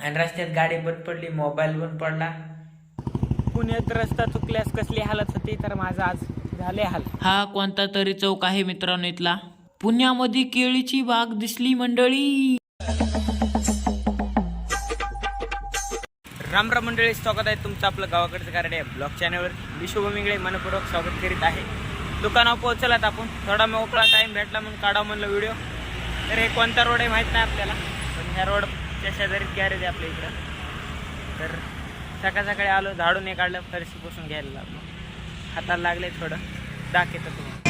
आणि रस्त्यात गाडी बंद पडली मोबाईल बंद पडला. पुण्यात रस्ता चुकल्यास कसली हालत होती? तर माझा आज झाले हाल. हा कोणता तरी चौक आहे मित्रांनो इथला. पुण्यामध्ये केळीची बाग दिसली मंडळी. राम राम मंडळी स्वागत आहे तुमचं आपलं गावाकडचं कार्ड ब्लॉग चॅनलवर. मी शुभम इंगळे मनपूर्वक स्वागत करीत आहे. दुकानावर पोहोचलात आपण. थोडा मोकळा टाईम भेटला म्हणून काढा म्हणलं व्हिडिओ तर हे कोणता रोड आहे माहीत नाही आपल्याला पण ह्या रोडच्या शेजारीच गॅरेज आहे आपल्या इकडं. तर सकाळ सकाळी आलो झाडून हे काढलं फरशी पुसून घ्यायला लागलो. हाताला लागले थोडं. दाखवतं तुम्हाला.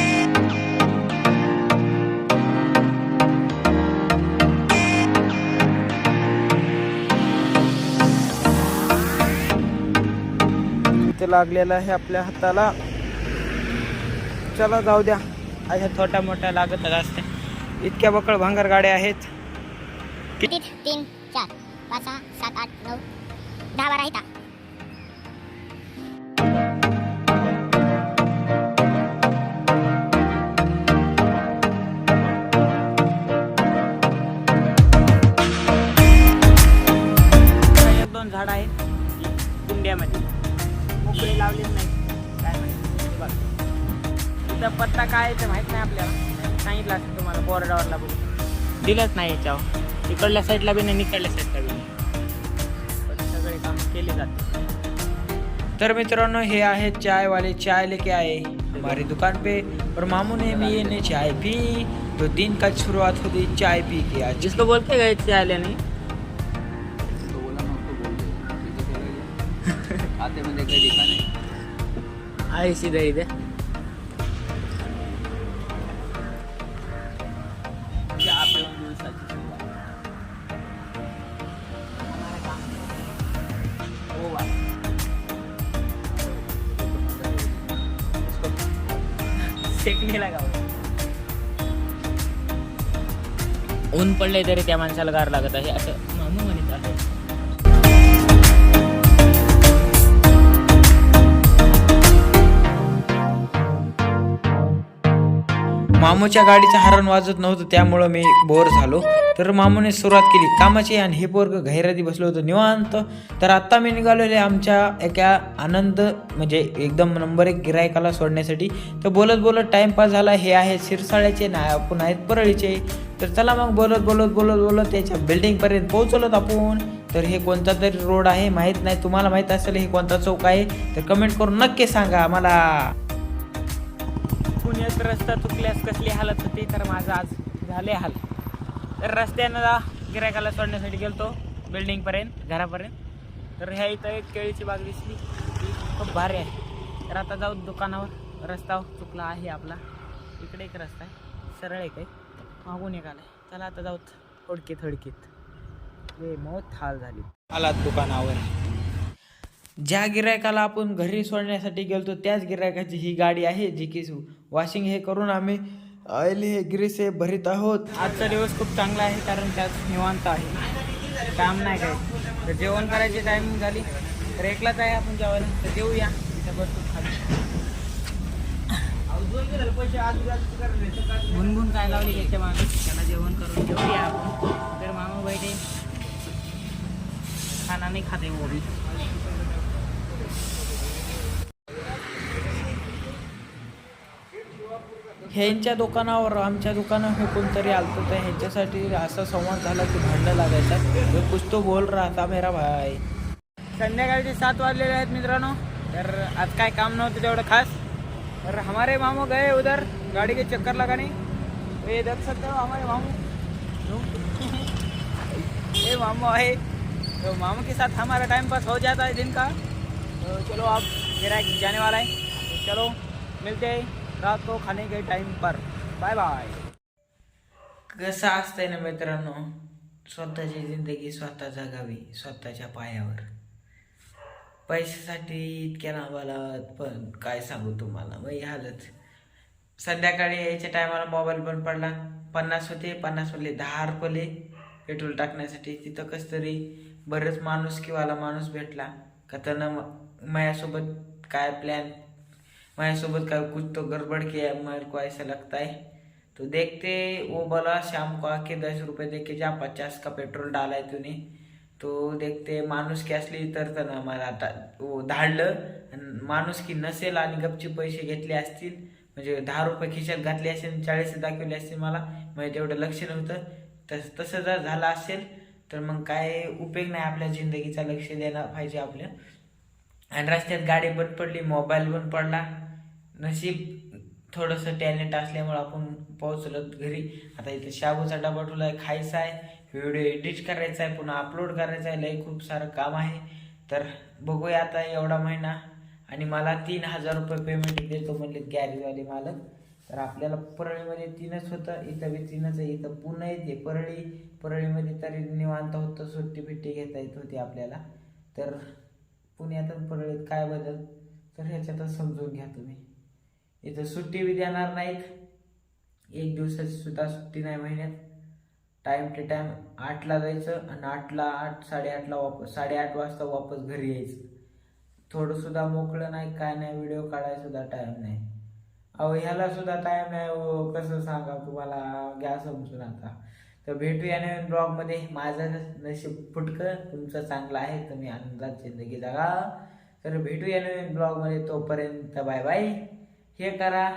इथे लागलेलं आहे आपल्या हाताला. चला जाऊ द्या. अशा छोट्या मोठ्या लागतच असते. इतक्या बकळ भांगर गाड्या आहेत. तीन तीन. चार पाच सहा सात आठ नऊ दहा बारा येतात एक दोन झाड आहेत. कुंड्यामध्ये. मोकळी लावलीच नाही. काय माहिती. बघ. इथं पत्ता काय आहे ते माहीत नाही आपल्याला. नाही सांगितलं असतं तुम्हाला बोर्डावरला बघून. दिलंच नाही याच्यावर. इकडल्या साईडला बी नाही इकडल्या साईडला बी नाही. पण सगळे काम केले जाते तर मित्रांनो हे आहे चाय वाले चाय लेके आए हमारी दुकान पे. और मामू ने भी ने चाय पी तो दिन का शुरुआत होती चाय पी के आज. जिसको बोलते गए आले नहीं तो बोला आते में देखा दिखा नहीं। आए सीधे इधर शेकणी गाव ऊन पडले तरी त्या माणसाला गार लागत आहे असं. मामूच्या गाडीचं हरण वाजत नव्हतं त्यामुळं मी बोर झालो. तर मामूने सुरुवात केली कामाची आणि हे पोरग घैराती बसलो होतो निवांत. तर आत्ता मी निघालेले आमच्या एका आनंद म्हणजे एकदम नंबर एक गिरायकाला सोडण्यासाठी. तर बोलत बोलत टाइमपास झाला हे आहे शिरसाळ्याचे ना आपण आहेत परळीचे. तर चला मग बोलत बोलत बोलत बोलत त्याच्या बिल्डिंगपर्यंत पोहोचलोत आपण. तर हे कोणता तरी रोड आहे माहीत नाही तुम्हाला माहीत असेल हे कोणता चौक आहे. तर कमेंट करून नक्की सांगा मला पुण्यात रस्ता चुकल्यास कसली हालत होती? तर माझा आज झाले हाल. तर रस्त्यानं गिरायकाला सोडण्यासाठी गेलतो बिल्डिंगपर्यंत घरापर्यंत. तर ह्या इथं एक केळीची बाग दिसली. ती खूप भारी आहे. तर आता जाऊ दुकानावर. रस्ता चुकला आहे आपला. इकडे एक रस्ता आहे. सरळ एक आहे. मागून एक आलाय. चला आता जाऊ थोडकीत थोडकीत. हे मौत हाल झाली. आलात दुकानावर. ज्या गिरायकाला आपण घरी सोडण्यासाठी गेलतो त्याच गिरायकाची ही गाडी आहे जी की वॉशिंग हे करून आम्ही ऑइल हे ग्रीस हे भरीत आहोत. आजचा दिवस खूप चांगला आहे कारण त्यात निवांत आहे. काम नाही काय तर जेवण करायची टायमिंग झाली. तर एकलाच आहे आपण जेवायला. तर जेऊया. इथं खाली. गुणगुण काय लावली याच्या मागे? त्याला जेवण करून जेवूया आपण. तर मामा बैठे खाना नाही खाते वो ह्यांच्या दुकानावर आमच्या दुकानावर हे कोणतरी आलतो. तर ह्यांच्यासाठी असा संवाद झाला की भांडणं लागायचा कुछ तो बोल रहा था मेरा भाई. संध्याकाळचे सात वाजलेले आहेत मित्रांनो. तर आज काय काम नव्हतं तेवढं खास. तर हमारे मामू गए उधर. गाड़ी के चक्कर लगाने. नाही ये देख सकते हो हमारे मामू. ये मामू आहे. तो मामू के साथ हमारा टाइम पास हो जाता है दिन का. तो चलो आप मेरा जाने वाला है. तो चलो मिलते हैं. रात को खाने के टाइम पर। बाय बाय कसं असतंय ना मित्रांनो स्वतःची जिंदगी स्वतः जगावी स्वतःच्या पायावर. पैशासाठी इतक्या लांबाला पण काय सांगू तुम्हाला मग ही हालत. संध्याकाळी यायच्या टायमाला मोबाईल बंद पडला. पन्नास होते पन्नास मधले दहा रुपये. पेट्रोल टाकण्यासाठी तिथं कसं तरी बरंच माणूस किंवाला माणूस भेटला. का त्यानं माझ्यासोबत काय प्लॅन माझ्यासोबत काय कुछ तो गड़बड़ किया है मेरे को ऐसा लगता है। तो देखते वो बोला शाम को आके दस रुपये दे के जा पचास का पेट्रोल डाला है तूने। तो देखते माणुसकी असली तर त्यानं मला आता ओ धाडलं आणि माणुसकी नसेल आणि गपचे पैसे घेतले असतील म्हणजे दहा रुपये खिशात घातले असेल चाळीस दाखवले असतील मला म्हणजे तेवढं लक्ष नव्हतं तस तसं जर झालं असेल तर मग काय उपयोग नाही आपल्या जिंदगीचा लक्ष द्यायला पाहिजे आपल्या आणि रस्त्यात गाडी बंद पडली मोबाईल बंद पडला. नशीब थोडंसं टॅलेंट असल्यामुळे आपण पोहोचलो घरी. आता इथं शाबूचा डबा ठुला खायचा आहे. व्हिडिओ एडिट करायचा आहे पुन्हा अपलोड करायचा आहे. लय खूप सारं काम आहे. तर बघूया आता एवढा महिना आणि मला तीन हजार रुपये पेमेंट देतो म्हणले गॅरेजवाले मालक. तर आपल्याला परळीमध्ये तीनच होतं इथं बी तीनच आहे इथं पुन्हा येते परळी. परळीमध्ये तरी निवांत होतं सुट्टी बिट्टी घेता येत होती आपल्याला. तर पुण्यात परळीत काय बदल? तर ह्याच्यातच समजून घ्या तुम्ही. इथं सुट्टी बी देणार नाहीत. एक दिवसाची सुद्धा सुट्टी नाही महिन्यात. टाईम टू टाईम आठला जायचं आणि आठला आठ साडेआठला वापस साडेआठ वाजता वापस घरी यायचं. थोडं सुद्धा मोकळं नाही काय नाही व्हिडिओ काढायसुद्धा टाईम नाही. अहो ह्याला सुद्धा टाईम नाही हो कसं सांगा तुम्हाला घ्या समजून आता. तर भेटूया नवीन ब्लॉगमध्ये माझं नशीब फुटकं तुमचं चांगलं आहे तुम्ही आनंदात जिंदगी जगा. तर भेटूया नवीन ब्लॉगमध्ये तोपर्यंत बाय बाय. हे करा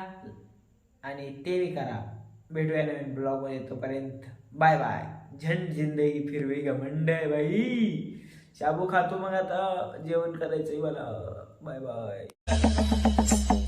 आणि ते करा. भेटूया नवीन ब्लॉगमध्ये तोपर्यंत. Bye bye. झंड जिंदगी फिरवी घमंड आहे बाई. शाबू खातो मग आता. जेवण करायचंय मला. Bye bye.